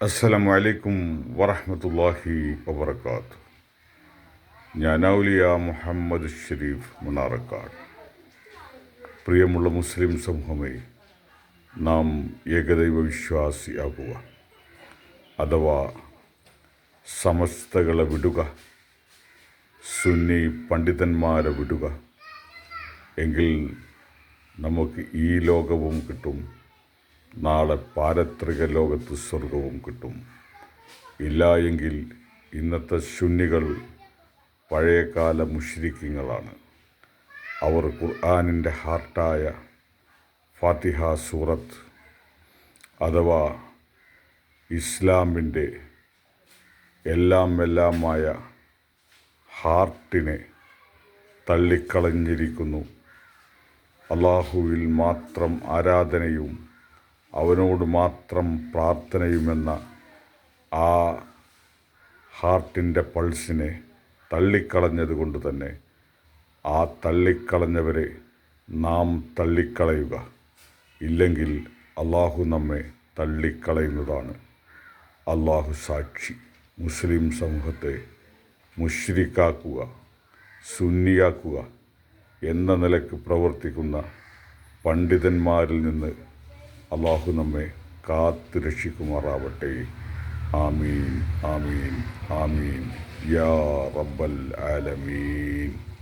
അസ്സലാമു അലൈക്കും വറഹമത്തല്ലാഹി വബർക്കാത്ത് ഔലിയ മുഹമ്മദ് ഷരീഫ് മണാറക്കാട് പ്രിയമുള്ള മുസ്ലിം സമൂഹമേ നാം ഏകദൈവ വിശ്വാസിയാകുക അഥവാ സമസ്തകളെ വിടുക സുന്നി പണ്ഡിതന്മാരെ വിടുക എങ്കിൽ നമുക്ക് ഈ ലോകവും കിട്ടും നാളെ പാരത്രിക ലോകത്ത് സ്വർഗവും കിട്ടും. ഇല്ല എങ്കിൽ ഇന്നത്തെ ശുന്നികൾ പഴയകാല മുഷ്രിക്കിങ്ങളാണ് അവർ ഖുർആാനിന്റെ ഹാർട്ടായ ഫാത്തിഹ സൂറത്ത് അഥവാ ഇസ്ലാമിന്റെ എല്ലാം എല്ലാമായ ഹാർട്ടിനെ തള്ളിക്കളഞ്ഞിരിക്കുന്നു. അള്ളാഹുവിൽ മാത്രം ആരാധനയും അവനോട് മാത്രം പ്രാർത്ഥനയുമെന്ന ആ ഹാർട്ടിന്റെ പൾസിനെ തള്ളിക്കളഞ്ഞത് കൊണ്ട് തന്നെ ആ തള്ളിക്കളഞ്ഞവരെ നാം തള്ളിക്കളയുക. ഇല്ലെങ്കിൽ അള്ളാഹു നമ്മെ തള്ളിക്കളയുന്നതാണ്. അള്ളാഹു സാക്ഷി. മുസ്ലിം സമൂഹത്തെ മുഷ്രിക്കാക്കുക സുന്നിയാക്കുക എന്ന നിലയ്ക്ക് പ്രവർത്തിക്കുന്ന പണ്ഡിതന്മാരിൽ നിന്ന് അള്ളാഹു നമ്മെ കാത്തു രക്ഷിക്കുമാറാവട്ടെ. ആമീൻ ആമീൻ ആമീൻ. യാ റബ്ബൽ ആലമീൻ.